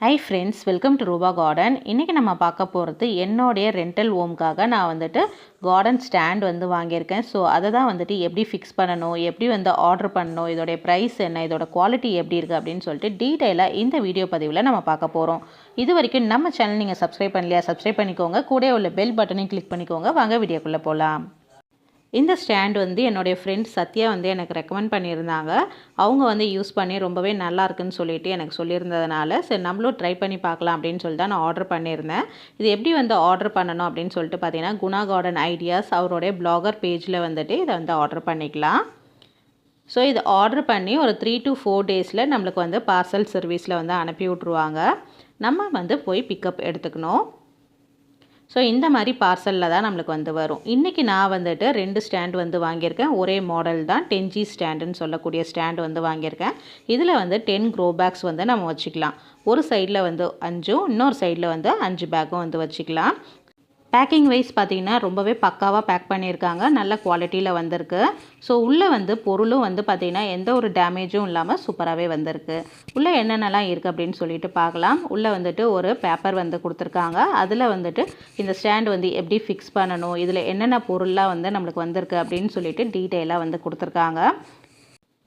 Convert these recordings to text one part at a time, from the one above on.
Hi friends welcome to Rupa garden இன்றைக்கி நம்ம பார்க்க போகிறது என்னுடைய ரெண்டல் ஹோம்க்காக நான் வந்துட்டு கார்டன் ஸ்டாண்ட் வந்து வாங்கியிருக்கேன். ஸோ அதை தான் வந்துட்டு எப்படி ஃபிக்ஸ் பண்ணணும் எப்படி வந்து ஆர்டர் பண்ணணும் இதோடைய ப்ரைஸ் என்ன இதோட குவாலிட்டி எப்படி இருக்குது அப்படின்னு சொல்லிட்டு டீட்டெயிலாக இந்த வீடியோ பதிவில் நம்ம பார்க்க போகிறோம் இது வரைக்கும் நம்ம சேனல் நீங்கள் சப்ஸ்கிரைப் பண்ணலையா சப்ஸ்கிரைப் பண்ணிக்கோங்க. கூட உள்ள பெல் பட்டனையும் கிளிக் பண்ணிக்கோங்க. வாங்க வீடியோக்குள்ளே போகலாம் இந்த ஸ்டாண்ட் வந்து என்னுடைய ஃப்ரெண்ட் சத்யா வந்து எனக்கு ரெக்கமெண்ட் பண்ணியிருந்தாங்க. அவங்க வந்து யூஸ் பண்ணி ரொம்பவே நல்லா இருக்குன்னு சொல்லிட்டு எனக்கு சொல்லியிருந்ததுனால சரி நம்மளும் ட்ரை பண்ணி பார்க்கலாம் அப்படின்னு சொல்லி தான் நான் ஆர்டர் பண்ணியிருந்தேன். இது எப்படி வந்து ஆர்டர் பண்ணணும் அப்படின்னு சொல்லிட்டு பார்த்தீங்கன்னா குணா கார்டன் ஐடியாஸ் அவருடைய பிளாகர் பேஜில் வந்துட்டு இதை வந்து ஆர்டர் பண்ணிக்கலாம். ஸோ இது ஆர்டர் பண்ணி ஒரு த்ரீ டு ஃபோர் டேஸில் நம்மளுக்கு வந்து பார்சல் சர்வீஸில் வந்து அனுப்பி விட்ருவாங்க நம்ம வந்து போய் பிக்கப் எடுத்துக்கணும். ஸோ இந்த மாதிரி பார்சலில் தான் நம்மளுக்கு வந்து வரும். இன்றைக்கி நான் வந்துட்டு ரெண்டு ஸ்டாண்ட் வந்து வாங்கியிருக்கேன். ஒரே மாடல் தான். டென் ஜி ஸ்டாண்டுன்னு சொல்லக்கூடிய ஸ்டாண்ட் வந்து வாங்கியிருக்கேன். இதில் வந்து டென் க்ரோ பேக்ஸ் வந்து நம்ம வச்சுக்கலாம். ஒரு சைடில் வந்து அஞ்சும் இன்னொரு சைடில் வந்து அஞ்சு பேக்கும் வந்து வச்சுக்கலாம். பேக்கிங் வைஸ் பார்த்திங்கன்னா ரொம்பவே பக்காவாக பேக் பண்ணியிருக்காங்க. நல்ல குவாலிட்டியில் வந்திருக்கு. ஸோ உள்ளே வந்து பொருளும் வந்து பார்த்திங்கன்னா எந்த ஒரு டேமேஜும் இல்லாமல் சூப்பராகவே வந்திருக்கு. உள்ளே என்னென்னலாம் இருக்குது அப்படின்னு சொல்லிட்டு பார்க்கலாம். உள்ளே வந்துட்டு ஒரு பேப்பர் வந்து கொடுத்துருக்காங்க. அதில் வந்துட்டு இந்த ஸ்டாண்ட் வந்து எப்படி ஃபிக்ஸ் பண்ணணும்? இதில் என்னென்ன பொருள்லாம் வந்து நம்மளுக்கு வந்திருக்கு அப்படின்னு சொல்லிட்டு டீட்டெயிலாக வந்து கொடுத்துருக்காங்க.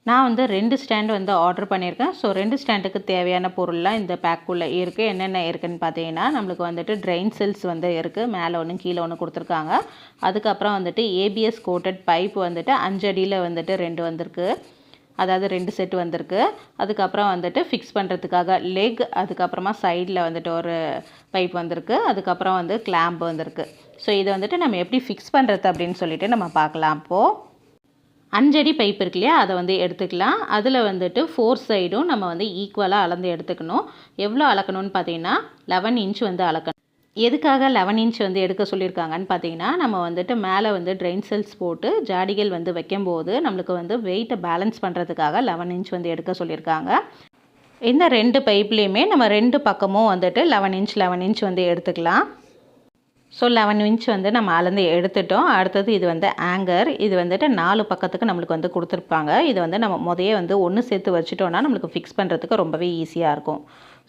நான் வந்து ரெண்டு ஸ்டாண்டு வந்து ஆர்டர் பண்ணியிருக்கேன். ஸோ ரெண்டு ஸ்டாண்டுக்கு தேவையான பொருள்லாம் இந்த பேக்குள்ளே இருக்குது என்னென்ன இருக்குதுன்னு பார்த்தீங்கன்னா நம்மளுக்கு வந்துட்டு ட்ரெயின் செல்ஸ் வந்து இருக்குது மேலே ஒன்று கீழே ஒன்று கொடுத்துருக்காங்க. அதுக்கப்புறம் வந்துட்டு ஏபிஎஸ் கோட்டட் பைப் வந்துட்டு அஞ்சடியில் வந்துட்டு ரெண்டு வந்திருக்கு. அதாவது ரெண்டு செட் வந்திருக்கு. அதுக்கப்புறம் வந்துட்டு ஃபிக்ஸ் பண்ணுறதுக்காக லெக் அதுக்கப்புறமா சைடில் வந்துட்டு ஒரு பைப் வந்திருக்கு. அதுக்கப்புறம் வந்து கிளாம்ப் வந்திருக்கு. ஸோ இதை வந்துட்டு நம்ம எப்படி ஃபிக்ஸ் பண்ணுறது அப்படின்னு சொல்லிட்டு நம்ம பார்க்கலாம். அப்போது அஞ்சடி பைப் இருக்கு இல்லையா? அதை வந்து எடுத்துக்கலாம். அதில் வந்துட்டு ஃபோர் சைடும் நம்ம வந்து ஈக்குவலாக அளந்து எடுத்துக்கணும். எவ்வளோ அளக்கணும்னு பார்த்தீங்கன்னா லெவன் இன்ச் வந்து அளக்கணும். எதுக்காக லெவன் இன்ச் வந்து எடுக்க சொல்லியிருக்காங்கன்னு பார்த்தீங்கன்னா நம்ம வந்துட்டு மேலே வந்து ட்ரெயின் செல்ஸ் போட்டு ஜாடிகள் வந்து வைக்கும்போது நம்மளுக்கு வந்து வெயிட்டை பேலன்ஸ் பண்ணுறதுக்காக லெவன் இன்ச் வந்து எடுக்க சொல்லியிருக்காங்க. இந்த ரெண்டு பைப்லேயுமே நம்ம ரெண்டு பக்கமும் வந்துட்டு லெவன் இன்ச் லெவன் இன்ச் வந்து எடுத்துக்கலாம். ஸோ லெவன் இன்ச் வந்து நம்ம அளந்து எடுத்துட்டோம். அடுத்தது இது வந்து ஆங்கர் இது வந்துட்டு நாலு பக்கத்துக்கு நம்மளுக்கு வந்து கொடுத்துருப்பாங்க. இது வந்து நம்ம முதையே வந்து ஒன்று சேர்த்து வச்சுட்டோன்னா நம்மளுக்கு ஃபிக்ஸ் பண்ணுறதுக்கு ரொம்பவே ஈஸியாக இருக்கும்.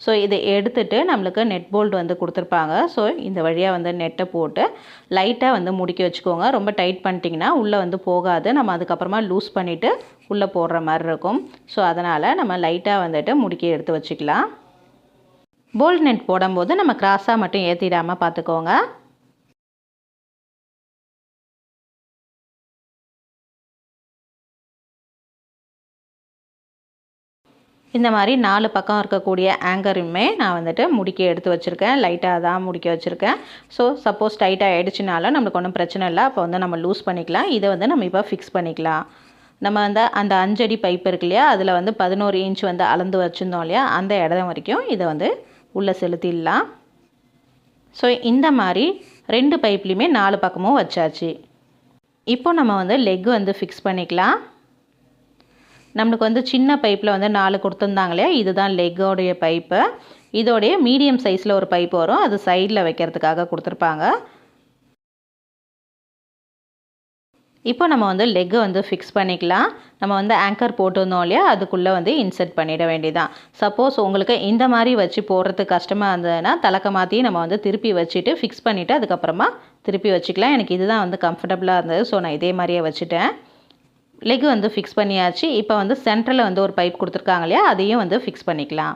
ஸோ இதை எடுத்துட்டு நம்மளுக்கு நெட் போல்ட் வந்து கொடுத்துருப்பாங்க. ஸோ இந்த வழியாக வந்து நெட்டை போட்டு லைட்டாக வந்து முடிக்க வச்சுக்கோங்க. ரொம்ப டைட் பண்ணிட்டிங்கன்னா உள்ளே வந்து போகாது. நம்ம அதுக்கப்புறமா லூஸ் பண்ணிவிட்டு உள்ளே போடுற மாதிரி இருக்கும். ஸோ அதனால் நம்ம லைட்டாக வந்துட்டு முடிக்க எடுத்து வச்சுக்கலாம். போல்ட் நெட் போடும்போது நம்ம கிராஸாக மட்டும் ஏற்றிடாமல் பார்த்துக்கோங்க. இந்த மாதிரி நாலு பக்கம் இருக்கக்கூடிய ஆங்கருமே நான் வந்துட்டு முடிக்க எடுத்து வச்சுருக்கேன். லைட்டாக தான் முடிக்க வச்சுருக்கேன். ஸோ சப்போஸ் டைட்டாக ஆகிடுச்சினாலும் நம்மளுக்கு ஒன்றும் பிரச்சனை இல்லை. அப்போ வந்து நம்ம லூஸ் பண்ணிக்கலாம். இதை வந்து நம்ம இப்போ ஃபிக்ஸ் பண்ணிக்கலாம். நம்ம வந்து அந்த அஞ்சடி பைப் இருக்கு இல்லையா? அதில் வந்து பதினோரு இன்ச் வந்து அளந்து வச்சுருந்தோம் இல்லையா? அந்த இடம் வரைக்கும் இதை வந்து உள்ளே செலுத்திடலாம். ஸோ இந்த மாதிரி ரெண்டு பைப்லேயுமே நாலு பக்கமும் வச்சாச்சு. இப்போ நம்ம வந்து லெக் வந்து ஃபிக்ஸ் பண்ணிக்கலாம். நம்மளுக்கு வந்து சின்ன பைப்பில் வந்து நாலு கொடுத்துருந்தாங்க இல்லையா? இதுதான் லெக்கோடைய பைப்பு. இதோடைய மீடியம் சைஸில் ஒரு பைப் வரும். அது சைடில் வைக்கிறதுக்காக கொடுத்துருப்பாங்க. இப்போ நம்ம வந்து லெக்கை வந்து ஃபிக்ஸ் பண்ணிக்கலாம். நம்ம வந்து ஆங்கர் போட்டிருந்தோம் இல்லையா? அதுக்குள்ளே வந்து இன்செர்ட் பண்ணிட வேண்டியதான் சப்போஸ் உங்களுக்கு இந்த மாதிரி வச்சு போடுறதுக்கு கஷ்டமாக இருந்ததுன்னா தலக்க மாற்றி நம்ம வந்து திருப்பி வச்சுட்டு ஃபிக்ஸ் பண்ணிவிட்டு அதுக்கப்புறமா திருப்பி வச்சுக்கலாம். எனக்கு இதுதான் வந்து கம்ஃபர்டபுளாக இருந்தது. ஸோ நான் இதே மாதிரியே வச்சுட்டேன். லெக் வந்து ஃபிக்ஸ் பண்ணியாச்சு. இப்போ வந்து சென்டரில் வந்து ஒரு பைப் கொடுத்துருக்காங்க இல்லையா? அதையும் வந்து ஃபிக்ஸ் பண்ணிக்கலாம்.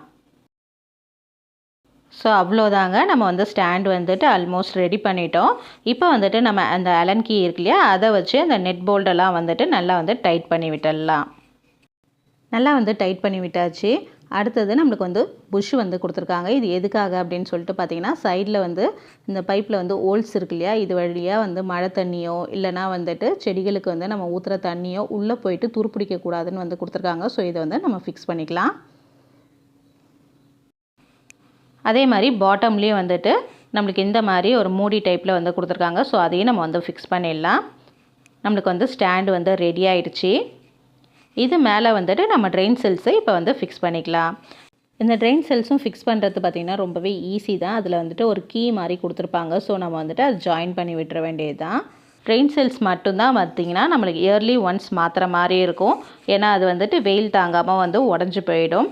ஸோ அவ்வளோதாங்க. நம்ம வந்து ஸ்டாண்ட் வந்துட்டு ஆல்மோஸ்ட் ரெடி பண்ணிட்டோம். இப்போ வந்துட்டு நம்ம அந்த அலன் கீ இருக்கு இல்லையா? அதை வச்சு அந்த நெட் போல்டெல்லாம் வந்துட்டு நல்லா வந்து டைட் பண்ணி விட்டுடலாம். நல்லா வந்து டைட் பண்ணி விட்டாச்சு. அடுத்தது நம்மளுக்கு வந்து புஷ் வந்து கொடுத்துருக்காங்க. இது எதுக்காக அப்படின்னு சொல்லிட்டு பார்த்தீங்கன்னா சைடில் வந்து இந்த பைப்பில் வந்து ஹோல்ஸ் இருக்கு இல்லையா? இது வழியாக வந்து மழை தண்ணியோ இல்லைனா வந்துட்டு செடிகளுக்கு வந்து நம்ம ஊற்றுற தண்ணியோ உள்ளே போயிட்டு துருப்பிடிக்கக்கூடாதுன்னு வந்து கொடுத்துருக்காங்க. ஸோ இதை வந்து நம்ம ஃபிக்ஸ் பண்ணிக்கலாம். அதே மாதிரி பாட்டம்லேயும் வந்துட்டு நம்மளுக்கு இந்த மாதிரி ஒரு மூடி டைப்பில் வந்து கொடுத்துருக்காங்க. ஸோ அதையும் நம்ம வந்து ஃபிக்ஸ் பண்ணிடலாம். நம்மளுக்கு வந்து ஸ்டாண்டு வந்து ரெடி ஆயிடுச்சு. இது மேலே வந்துட்டு நம்ம ட்ரெயின் செல்ஸை இப்போ வந்து ஃபிக்ஸ் பண்ணிக்கலாம். இந்த ட்ரெயின் செல்ஸும் ஃபிக்ஸ் பண்ணுறது பார்த்திங்கன்னா ரொம்பவே ஈஸி தான். அதில் வந்துட்டு ஒரு கீ மாதிரி கொடுத்துருப்பாங்க. ஸோ நம்ம வந்துட்டு அது ஜாயின் பண்ணி விட்டுற வேண்டியது தான் ட்ரெயின் செல்ஸ் மட்டும்தான் பார்த்திங்கன்னா நம்மளுக்கு இயர்லி ஒன்ஸ் மாற்றுற மாதிரி இருக்கும். ஏன்னா அது வந்துட்டு வெயில் தாங்காமல் வந்து உடஞ்சி போயிடும்.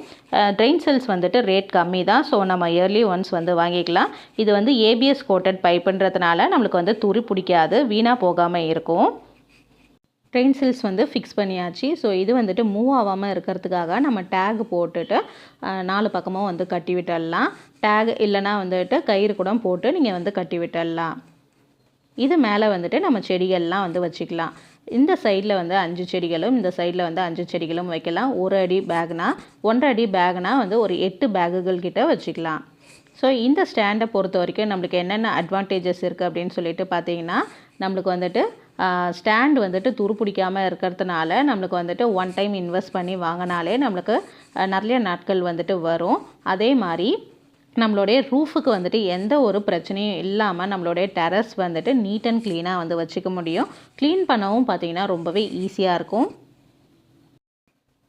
ட்ரெயின் செல்ஸ் வந்துட்டு ரேட் கம்மி தான். ஸோ நம்ம இயர்லி ஒன்ஸ் வந்து வாங்கிக்கலாம். இது வந்து ஏபிஎஸ் கோட்டட் பைப்புன்றதுனால நம்மளுக்கு வந்து துரு பிடிக்காது. வீணாக போகாமல் இருக்கும். ட்ரெயின் சில்ஸ் வந்து ஃபிக்ஸ் பண்ணியாச்சு. ஸோ இது வந்துட்டு மூவ் ஆகாமல் இருக்கிறதுக்காக நம்ம டேக் போட்டுட்டு நாலு பக்கமும் வந்து கட்டி விட்டுடலாம். டேக் இல்லைனா வந்துட்டு கயிறு கூட போட்டு நீங்கள் வந்து கட்டி விட்டுடலாம். இது மேலே வந்துட்டு நம்ம செடிகள்லாம் வந்து வச்சுக்கலாம். இந்த சைடில் வந்து அஞ்சு செடிகளும் இந்த சைடில் வந்து அஞ்சு செடிகளும் வைக்கலாம். ஒரு அடி பேக்னா ஒன்றரை அடி பேக்னா வந்து ஒரு எட்டு பேகுகள் கிட்ட வச்சுக்கலாம். ஸோ இந்த ஸ்டாண்டை பொறுத்த வரைக்கும் நம்மளுக்கு என்னென்ன அட்வான்டேஜஸ் இருக்குது அப்படின்னு சொல்லிட்டு பார்த்தீங்கன்னா நம்மளுக்கு வந்துட்டு ஸ்டாண்ட் வந்துட்டு துருப்பிடிக்காமல் இருக்கிறதுனால நம்மளுக்கு வந்துட்டு ஒன் டைம் இன்வெஸ்ட் பண்ணி வாங்கினாலே நம்மளுக்கு நிறைய நாட்கள் வந்துட்டு வரும். அதே மாதிரி நம்மளுடைய ரூஃபுக்கு வந்துட்டு எந்த ஒரு பிரச்சனையும் இல்லாமல் நம்மளுடைய டெரஸ் வந்துட்டு நீட் அண்ட் க்ளீனாக வந்து வச்சுக்க முடியும். க்ளீன் பண்ணவும் பார்த்திங்கன்னா ரொம்பவே ஈஸியாக இருக்கும்.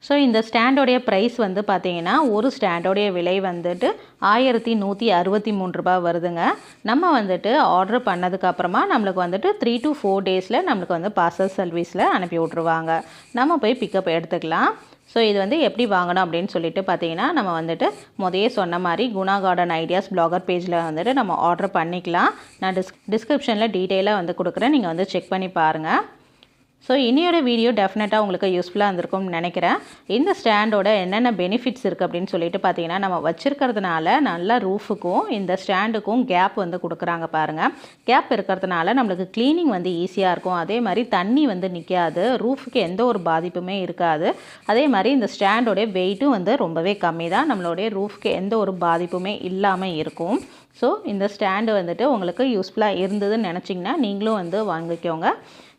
ஸோ இந்த ஸ்டாண்டோடைய ப்ரைஸ் வந்து பார்த்தீங்கன்னா ஒரு ஸ்டாண்டோடைய விலை வந்துட்டு ஆயிரத்தி நூற்றி அறுபத்தி மூணு ரூபா வருதுங்க. நம்ம வந்துட்டு ஆர்டர் பண்ணதுக்கப்புறமா நம்மளுக்கு வந்துட்டு த்ரீ டு ஃபோர் டேஸில் நம்மளுக்கு வந்து பார்சல் சர்வீஸில் அனுப்பி விட்ருவாங்க நம்ம போய் பிக்கப் எடுத்துக்கலாம். ஸோ இது வந்து எப்படி வாங்கணும் அப்படின்னு சொல்லிட்டு பார்த்தீங்கன்னா நம்ம வந்துட்டு முதையே சொன்ன மாதிரி குணா கார்டன் ஐடியாஸ் பிளாகர் பேஜில் வந்துட்டு நம்ம ஆர்டர் பண்ணிக்கலாம். நான் டிஸ் டிஸ்கிரிப்ஷனில் டீட்டெயிலாக வந்து கொடுக்குறேன். நீங்கள் வந்து செக் பண்ணி பாருங்கள் ஸோ இனியோட வீடியோ டெஃபினட்டாக உங்களுக்கு யூஸ்ஃபுல்லாக இருந்திருக்கும்னு நினைக்கிறேன். இந்த ஸ்டாண்டோட என்னென்ன பெனிஃபிட்ஸ் இருக்குது அப்படின்னு சொல்லிட்டு பார்த்தீங்கன்னா நம்ம வச்சுருக்கிறதுனால நல்ல ரூஃபுக்கும் இந்த ஸ்டாண்டுக்கும் கேப் வந்து கொடுக்குறாங்க பாருங்கள் கேப் இருக்கிறதுனால நம்மளுக்கு க்ளீனிங் வந்து ஈஸியாக இருக்கும். அதே மாதிரி தண்ணி வந்து நிற்காது ரூஃபுக்கு எந்த ஒரு பாதிப்புமே இருக்காது. அதே மாதிரி இந்த ஸ்டாண்டோடைய வெயிட்டும் வந்து ரொம்பவே கம்மி தான். நம்மளுடைய ரூஃப்க்கு எந்த ஒரு பாதிப்புமே இல்லாமல் இருக்கும். ஸோ இந்த ஸ்டாண்டு வந்துட்டு உங்களுக்கு யூஸ்ஃபுல்லாக இருந்ததுன்னு நினச்சிங்கன்னா நீங்களும் வந்து வாங்கிக்கோங்க.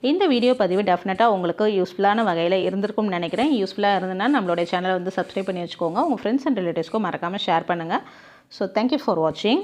இந்த வீடியோ பதிவு டெஃபினட்டாக உங்களுக்கு யூஸ்ஃபுல்லான வகையில் இருந்திருக்கும்னு நினைக்கிறேன். யூஸ்ஃபுல்லாக இருந்ததுன்னா நம்மளுடைய சேனலை வந்து சப்ஸ்கிரைப் பண்ணி வச்சுக்கோங்க. உங்கள் ஃப்ரெண்ட்ஸ் அண்ட் ரிலேட்டிவ்ஸ்க்கும் மறக்காமல் ஷேர் பண்ணுங்கள் ஸோ தேங்க்யூ ஃபார் வாட்சிங்